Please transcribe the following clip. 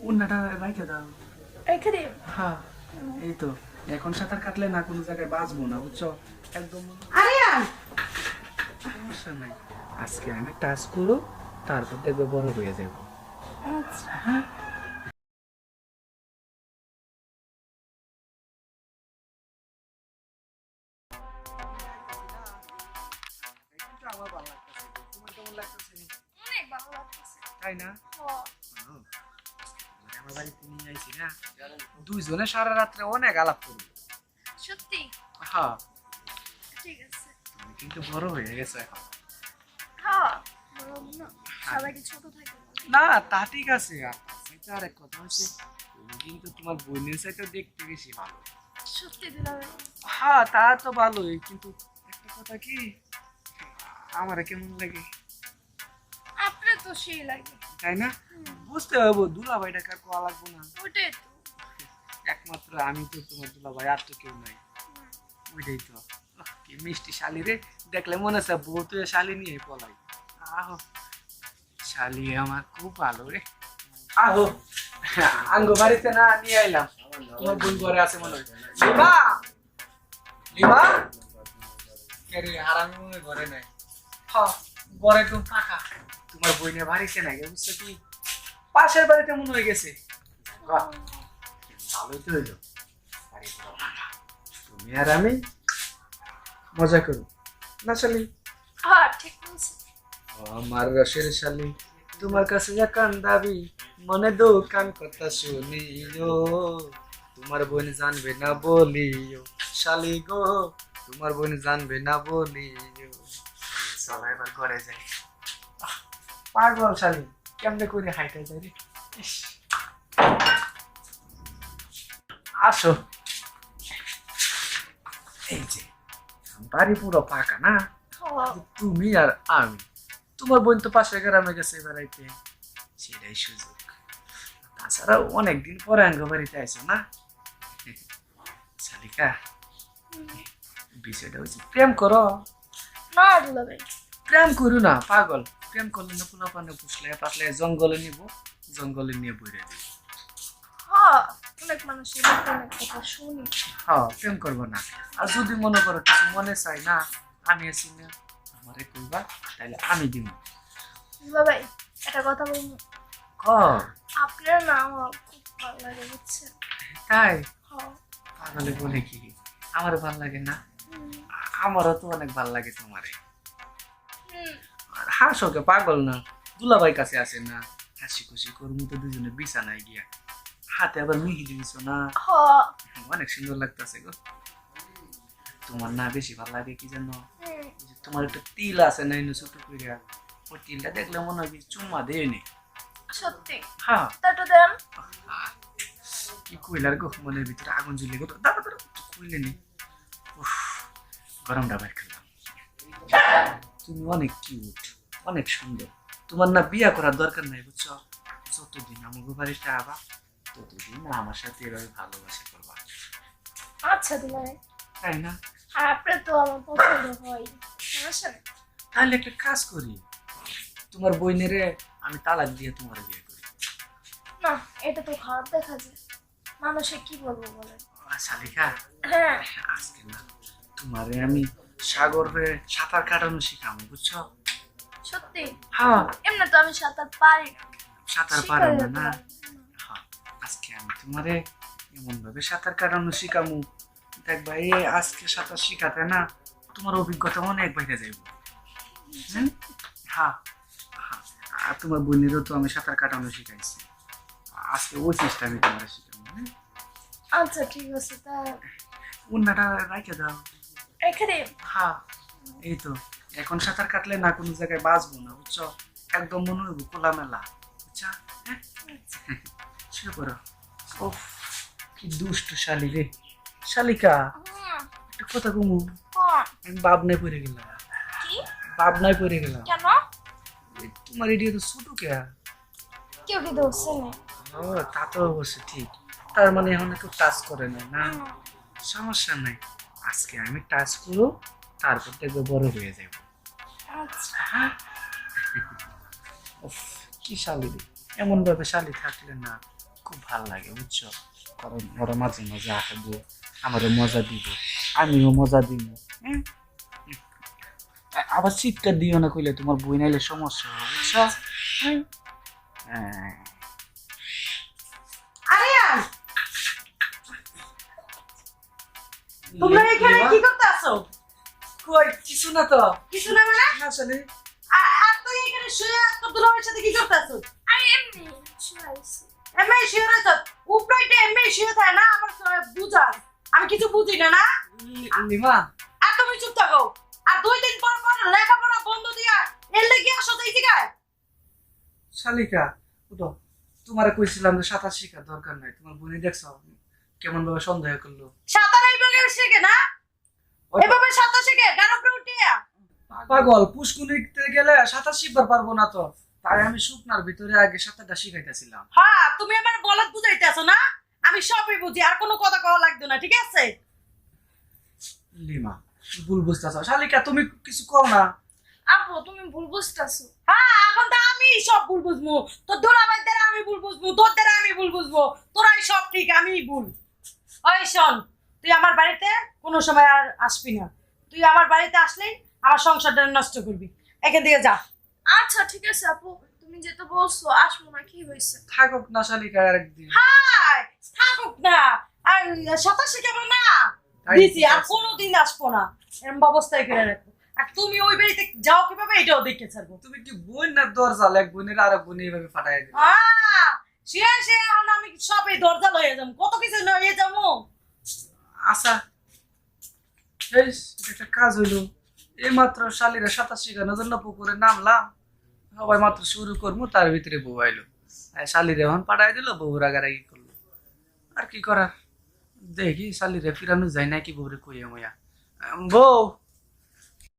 উন্নাটা রাইখে দাও। রেখে দিই হ্যাঁ এই তো। এখন সাঁতার কাটলে না কোনো জায়গায় বাঁচবো না বুঝছ? একদম আরিয়ান! সমস্যা নাই। আজকে আমি টাচ করো তারপর দেখবে বড় হয়ে যাব। আচ্ছা। আমার ভালো লাগতেছে। তোমার কেমন লাগতেছে? অনেক ভালো লাগতেছে। তাই না? ও, আমার বাড়িতে নিয়ে আইছি না? দুইজনে সারা রাত্রে অনেক আলাপ করব। সত্যি? হ্যাঁ। ঠিক আছে। তুমি কিন্তু বড় হয়ে গেছো এখন। হ্যাঁ না, সবাইকে ছোট থাকে? না তা ঠিক আছে। আর আরেক কথা হচ্ছে তুমি কিন্তু তোমার বোনের সাথে দেখতে বেশি ভালো। সত্যি দিলাম হ্যাঁ তা তো ভালোই। কিন্তু একটা কথা কি আমার কেমন লাগে? আপনার তো সেই লাগে। তাই না? বুঝতে পারব দুলাভাইটা কার কোয়া লাগবো না। ওটাই তো। একমাত্র আমি তো তোমার দুলাভাই আর তো কেউ নাই। ওইটাই তো। কি মিষ্টি শালি রে। দেখলে মনে হচ্ছে বউ তুই শালি নিয়ে পলাই। আহো শালি আমার খুব ভালো রে। আহো আঙ্গ বাড়িতে না নিয়ে আইলাম। তোমার বোন ঘরে আছে মনে হয়। লিমা! লিমা! কে রে আর আমি মনে ঘরে নাই। হ্যাঁ ঘরে একদম ফাঁকা। তোমার বইনে বাড়িতে নাই বুঝছ কি পাশের বাড়িতে মনে হয়ে গেছে। ভালোই তো হইল। তুমি আর আমি মজা করো না শালি? হ্যাঁ আমার রসের শালি তোমার কাছে যা কান দাবি মনে দোকান কথা শুনিও। তোমার বোন জানবে না বলিও। শালি গো তোমার বোন জানবে না বলিও। চলো এবার ঘরে যাই। পাগল শালি কেমনে করে হাইটে যাই রে। আসো। এই যে বাড়ি পুরো ফাঁকা না? হ্যাঁ। তুমি আর আমি। তোমার বোন তো পাশে গ্রামে গেছে বেড়াইতে সেটাই সুযোগ। তাছাড়া অনেকদিন পরে আঙ্গ বাড়িতে আইসো না? শালিকা বিষয়টা হচ্ছে প্রেম করো। না প্রেম করু না পাগল। প্রেম করলে না পোলা পানে পুষলে পাতলে জঙ্গলে নিব জঙ্গলে নিয়ে বইরে দিব। হ্যাঁ অনেক মানুষের মুখে কথা শুনি। হ্যাঁ প্রেম করব না। আর যদি মনে করো কিছু মনে চাই না আমি আছি না আমারে কইবা তাহলে আমি দিব। দুলা একটা কথা বলব? আপনার না আমার খুব ভালো লাগে বুঝছেন? তাই? হ্যাঁ। পাগলে বলে কি? আমার ভালো লাগে না। আমারও তো অনেক ভালো লাগে তোমারে। হুম, হাসোকে পাগল না দুলাভাই কাছে আসে না। হাসি খুশি করমু তো দুজনে বিছানায় গিয়া। হাতে আবার মিহি দিয়েছ না। অনেক সুন্দর লাগতেছে গো। তোমার না বেশি ভালো লাগে কি জানো? তোমার একটা তিল আছে না এনে ছোট কইরা। ওই তিলটা দেখলে মনে হয় চুম্মা দেয় নি। সত্যি? হ্যাঁ। তাটা দেন। কি কইলার গো মনের ভিতরে আগুন জ্বলে গো দাঁড়া একটু কইলে নি। গরমটা বাইর করলাম। তুমি অনেক কিউট অনেক সুন্দর তোমার না বিয়া করার দরকার নাই বুঝছ? যতদিন আমাকে বাড়িতে আবা ততদিন আমার সাথে এভাবে ভালোবাসা করবা। আচ্ছা দুলা ভাই তাই না? আর আপনার তো আমার পছন্দ হয়। সমস্যা নেই তাহলে একটা কাজ করি। তোমার বইনেরে আমি তালাক দিয়ে তোমার বিয়ে করি। না এটা তো খারাপ দেখা যায়। মানুষে কি বলব বলেন? শালিকা হ্যাঁ। আজকে না তোমারে আমি সাগরে সাঁতার কাটানো শিখাবো বুঝছ? সত্যি? হ্যাঁ। এমনি তো আমি সাঁতার পারি না। সাঁতার পারো না। না। হ্যাঁ আজকে আমি তোমারে এমন ভাবে সাঁতার কাটানো শিখামু। দেখবা এই আজকে সাঁতার শিখাতে না তোমার অভিজ্ঞতা অনেক বাইরে যাইব। হ্যাঁ হ্যাঁ। আর তোমার বোনেরও তো আমি সাঁতার কাটানো শিখাইছি। আজকে ওই চেষ্টা আমি তোমার শিখাবো হ্যাঁ আচ্ছা ঠিক আছে তা উন্নাটা রাখে দাও। রেখে দিই। হ্যাঁ। এই তো এখন সাঁতার কাটলে না কোনো জায়গায় বাঁচবো না বুঝছ? একদম মনে হইব খোলামেলা বুঝছা? হ্যাঁ? ওফ কি দুষ্ট শালি রে। শালিকা একটা কথা কমু? আমি ভাবনায় পড়ে গেলাম। কি? ভাবনায় পড়ে গেলাম। কেন? তোমার এদিকে তো ছোট কে? কেউ কি ধরছে না? ও তা তো অবশ্য ঠিক। তার মানে এখন কেউ টাচ করে না? না সমস্যা নাই। আজকে আমি টাচ করব তারপর দেখবে বড় হয়ে যাব আচ্ছা। হ্যাঁ উফ, কি শালি এমন ভাবে শালি থাকলে না খুব ভালো লাগে বুঝছ? কারণ ওরা মাঝে মাঝে আসবে আমারও মজা দিব আমিও মজা দিব হুম? আবার চিৎকার দিও না কইলে তোমার বই নাইলে সমস্যা হবে বুঝছ? হ্যাঁ। কই? কিছু না তো। কিছু না মানে? আসলে আ- আর তুই এখানে শুয়ে তোর দুলাভাইয়ের সাথে কি করতে আসো এমনি এমনি শুয়ে রয়েছ? উপরে এমনি শুয়ে থাকে না আমার সবাই আমি কিছু বুঝি না আর তুমি চুপ থাকো। আর দুই দিন পর পর লেখাপড়া বন্ধ দিয়া এর লেগে আসো তো এই জায়গায়। শালিকা উঠো। তোমারে কইছিলাম যে সাঁতার শেখার দরকার নাই। তোমার বোনই দেখছ? কেমন ভাবে সন্দেহ করল? সাঁতার এইভাবে শেখে না? এভাবে সাঁতার শেখে গান উঠিয়া। পাগল পুষ্কুনিতে গেলে সাঁতার শিখবার পারব না তো। তাই আমি শুকনার ভিতরে আগে সাঁতারটা শিখাইতেছিলাম। হ্যাঁ তুমি আমার বলত বুঝাইতে আছো না? আমি সবই বুঝি আর কোনো কথা কওয়া লাগতো না ঠিক আছে? লিমা ভুল বুঝতেছ। শালিকা তুমি কিছু কও না। আব্বু তুমি ভুল বুঝতেছো। হ্যাঁ এখন তো আমি সব ভুল বুঝব। তোর দুলাভাই দ্বারা আমি ভুল বুঝব তোর দ্বারা আমি ভুল বুঝব। তোরাই সব ঠিক আমি ভুল। ওই শোন তুই আমার বাড়িতে কোনো সময় আর আসবি না। তুই আমার বাড়িতে আসলেই আমার সংসারটা নষ্ট করবি। এখান থেকে যা। আচ্ছা ঠিক আছে আপু। তুমি যেটা বলছো আসব না কি হয়েছে? থাকুক না শালিকা আরেকদিন। হাই থাকুক না। আর সাঁতার শিখাবো না? দিছি আর কোনোদিন আসব না। এরকম ব্যবস্থায় করে রাখব আর তুমি ওই বাড়িতে যাও কীভাবে এটাও দেখে ছাড়বো। তুমি কি বোন না দরজা? এক বোনের আর বোন এইভাবে ফাটাই দিবে। সে সে এখন আমি সব এই দরজা লয়ে যাব। কত কিছু লয়ে যাব। এই, একটা কাজ হইল। এই মাত্র শালিরা সাঁতার শেখানোর জন্য পুকুরে নামলাম। সবাই মাত্র শুরু করব, তার ভিতরে বউ আইলো। শালিরে এখন পাঠাই দিল বউ রাগারাগি করল। আর কি করার? দেখি শালিরে ফিরানো যায় নাকি বউরে কইয়া মইয়া। বউ!